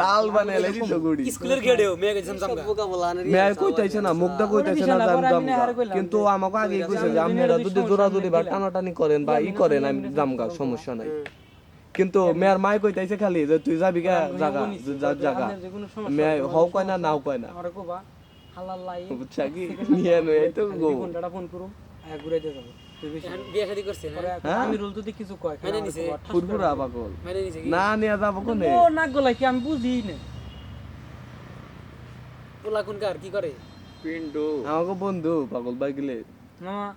লাল বানাইলে স্কুলের গেড়েও মেয়ে কইতাইছে না কইতাইছে না কিন্তু আমাকে আগে কইছে যে আপনারা যদি জোরাজুরি বা টানাটানি করেন বা ই করেন আমি দাম গাল সমস্যা নাই কিন্তু মেয়ের মাই কইতাইছে খালি যে তুই যাবি গা জাগা জাগা মেয়ে হও কয় না নাও কয় না আমারে কোবা হালাল লাই বুঝছা কি নিয়ে নয় তো গো ঘন্টাটা ফোন করুম আয়া যাব। তুই বেশি এখন বিয়ে শাদী করছে আমি রুল যদি কিছু কয় মেনে নিছে। ফুরফুরা পাগল মেনে নিছে না নিয়ে যাব কোনে? ও নাক গলাই কি? আমি বুঝি না। পোলা কোন কি করে? পিন্টু। আমাকে বন্ধু পাগল বাই গেলে। মামা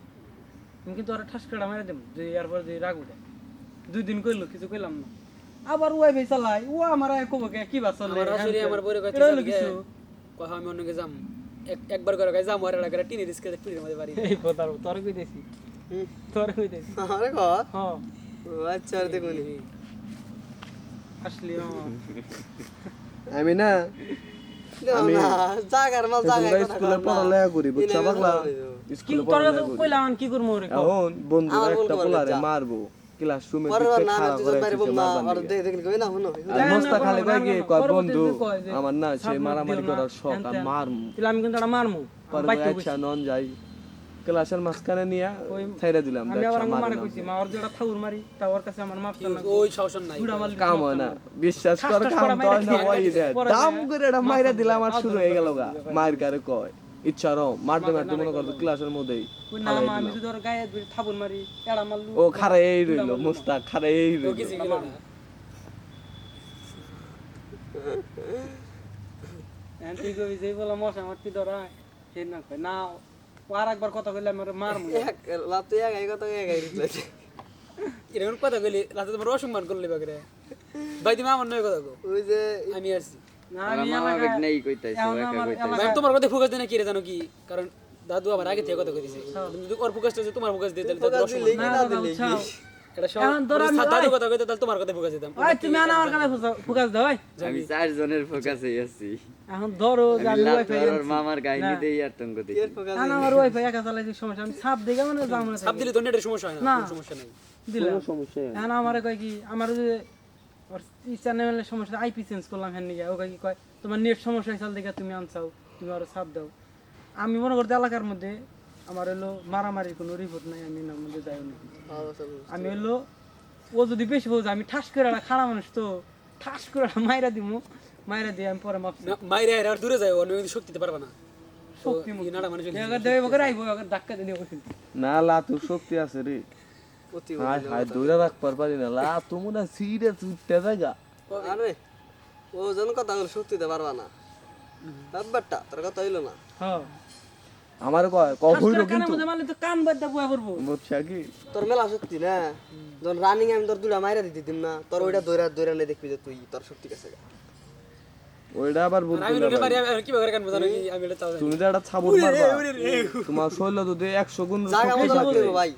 কিন্তু ওরা ঠাস কাটা মেরে দেব। যে এরপর যে রাগ উঠে। দুই দিন কইলো কিছু কইলাম না। আবার ওয়াই ভাই চালাই ও আমার আয় কব কি? বাস চলে? আমার আসলে আমার কিছু? কহ আমি অন্যকে যাম। একবার করে যাম আর এলাকার টিনি রিস্কে পুরীর মধ্যে বাড়ি এই কথা তোর কই দেছি। তোর কই দেছি আরে কর হ্যাঁ ও আচ্ছা আর দেখুন। আসলি আমি না আমি জাগার মাল জাগার স্কুলে পড়ালেখা করি বুঝছা পাগলা? কি স্কুলে পড়ালেখা করি। কইলাম কি করব রে এখন বন্ধু আমার একটা পোলারে মারবো। ক্লাসরুমে মোস্তা খালি কয় কি কয় বন্ধু আমার না সে মারামারি করার শখ আর মারমু আমি কিন্তু মারমু। আচ্ছা নন যাই। ক্লাসের মাঝখানে নিয়ে ছাইরা দিলাম আমি আবার আমার মারে মারে কইছি মা ওর যেটা থাউর মারি তা ওর কাছে আমার মাপ না ওই শাসন নাই। কাম হয় না বিশ্বাস কর কাম তো না ওই দাম করে এটা মাইরা দিলাম আর শুরু হয়ে গেল গা। মায়ের কারে কয়? ইচ্ছা রো মারতে মারতে মনে করতো ক্লাসের মধ্যেই না মা আমি যদি ওর গায়ে ধরে থাবুর মারি এড়া মারলু। ও খারে এই রইল মুস্তাক খারে এই রইল। তুই কবি যে বলা মশা সে না কয় না ও আর একবার কথা কইলে আমার মারমু এক লাতে এক এই কথা এক এই রিপ্লাই এরকম কথা কইলি রাতে তোমার অসম্মান করলি বাগরে। ভাই তুমি আমার নয় কথা কো ওই যে আমি আসছি। আমার কইতাইছে তোমার কথা ফোকাস দেয় না কি রে জানো কি? কারণ দাদু আমার আগে থেকে কথা কইছে যদি ওর ফোকাসটা যদি তোমার ফোকাস দিতে তাহলে ফোকাস দাদুর দিলে অসম্মান কি না দিলে ছাও। এটা সব এখন ধরো আমি- দাদু কথা কইতে তাহলে তোমার কথা ফোকাস দিতাম। ওই তুমি আমার কাছে ফুকাস দাও আমি চার জনের ফোকাসে আছি। এখন ধরো যে আমি আমি ওয়াইফাই লাতোর ওর মামার কাহিনী দেই আতঙ্ক দিই। এর না আমার ওয়াইফাই একা চালাইছি সমস্যা আমি মানে যাম দিলে তো নেটের সমস্যা হয় না। সমস্যা নাই। দিলাম সমস্যা এখন আমারে কয় কি আমার যে ওর চ্যানেলের সমস্যা আইপি চেঞ্জ করলাম হ্যান নিয়ে। ও কয় কি কয় তোমার নেট সমস্যা হয়েছিল দেখে তুমি আনছাও তুমি আরও সাপ দাও। আমি মনে করতে এলাকার মধ্যে আমার হলো মারামারির কোনো রিপোর্ট নাই আমি এর মধ্যে যাই না আমি হলো ও যদি বেশি বোঝে আমি ঠাস করে একটা খারাপ মানুষ তো ঠাস করে একটা মাইরা দিমু। মাইরা দিয়ে আমি পরে মাপছি। না, মাইরে আর দূরে যায় অন্য কিন্তু শক্তি দিতে পারবে না। শক্তি দেবে না লা তোর শক্তি আছে রে। হাই হাই দৌড়া রাখবার পারি না লা তো মনে সিরিয়াস উঠতে জায়গা। আরে ও যেন কথা সত্যি দিতে পারবা না। ব্যাপারটা তোর কথা হইল না। হ্যাঁ। আমার কয় ক হইল কিন্তু। মধ্যে তো কান বাদ দেবো পড়ব বুঝছা কি? তোর মেলা শক্তি না। যখন রানিং আমি তোর দুটা মাইরা দিতে দিম না তোর ওইটা দৌড়া দৌড়া নেই দেখবি যে তুই তোর শক্তি কাছে ওইটা আবার বলতে আমি না পারি আমি কি কান আমি এটা তুমি তো একটা ছাবুর মারবা তোমার শরীর যদি একশো গুণ শক্তি ভাই।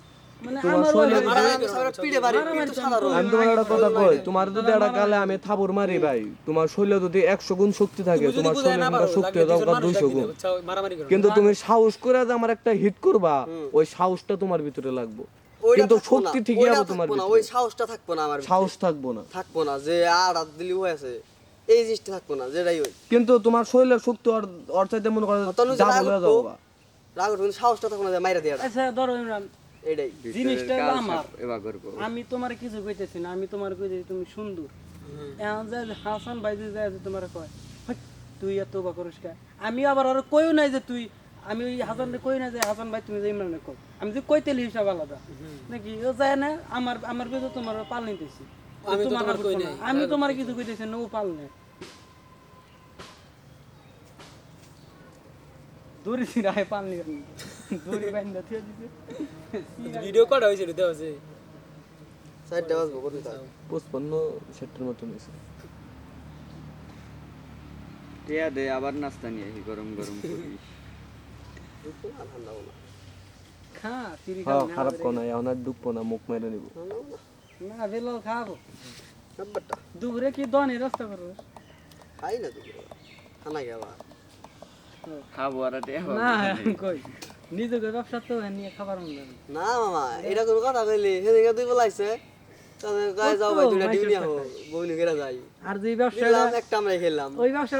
মানে তোমার আমার শরীরে ওই- আর আমি সারা পিড়ে বাড়ি পিড়ে তো সাধারণ আমি তোমার একটা কথা কই তোমার যদি একটা গালে আমি থাবুর মারি ভাই তোমার শরীরে যদি একশো গুণ শক্তি থাকে তোমার শরীরে না একটা পারো, শক্তি দরকার দুইশো গুণ। দেবো, চাও, মারামারি করো। কিন্তু তুমি সাহস করে যে আমার একটা হিট করবা ওই সাহসটা তোমার ভিতরে লাগবে। কিন্তু শক্তি ঠিকই ওইটা হবে তোমার থাকব না, ভিতরে। ওই সাহসটা থাকব না আমার সাহস থাকব না। থাকব না যে আর দিলি হয়ে আছে এই জিনিসটা থাকব না যেটাই ওই কিন্তু তোমার শরীরের শক্তি চাইতে মনে করো যা রাগ বলে যাও রাগ উঠবে সাহসটা থাকব না যে মাইরা দিয়ে। আচ্ছা ধরো ইমরান জিনিসটা আমার। আমি তোমার কিছু কইতেছি না আমি তোমার কইতেছি তুমি সুন্দর। এখন যে হাসান ভাই যে যায় তোমার কয় তুই এত বা করিস আমি আবার আর কইও নাই যে তুই আমি ওই হাসান কই না যে হাসান ভাই তুমি যে ইমরানে কও? আমি যে কইতেলি হিসাব আলাদা। নাকি? ও যায় না আমার আমার কইতে তোমার পাল নিতেছি। আমি তোমার কই। কিছু কইতেছি না ও পাল নেই। দড়ি ছিড়ায় পাল নিবেন দড়ি বাইন্দা থিয়ে দিছে। ভিডিও কটা হয়েছিল দেওয়া আছে সাইডটা বাজবো করতে থাক পঁচপান্ন সেক্টর মতো নিয়েছে টিয়া দে আবার নাস্তা নিয়ে আসি গরম গরম করি আর ঠান্ডা হব না খা তিরি হ্যাঁ খারাপ কোনা এখন আর ডুববো না মুখ মেরে নিব। না বেলাল খাব। দুপুরে কি দনে রাস্তা করব? খাই না তুই খানা গেবা খাব আর টিয়া না। কই? নিজেকে ব্যবসা তো নিয়ে খাবার মনে না। মামা এটা কোনো কথা কইলি। সেদিকে তুই বলাইছে তাহলে গায়ে যাও ভাই দুইটা ডিম নিয়ে বউনি করে যাই। আর যে ব্যবসা একটা আমরা খেলাম। ওই ব্যবসাটা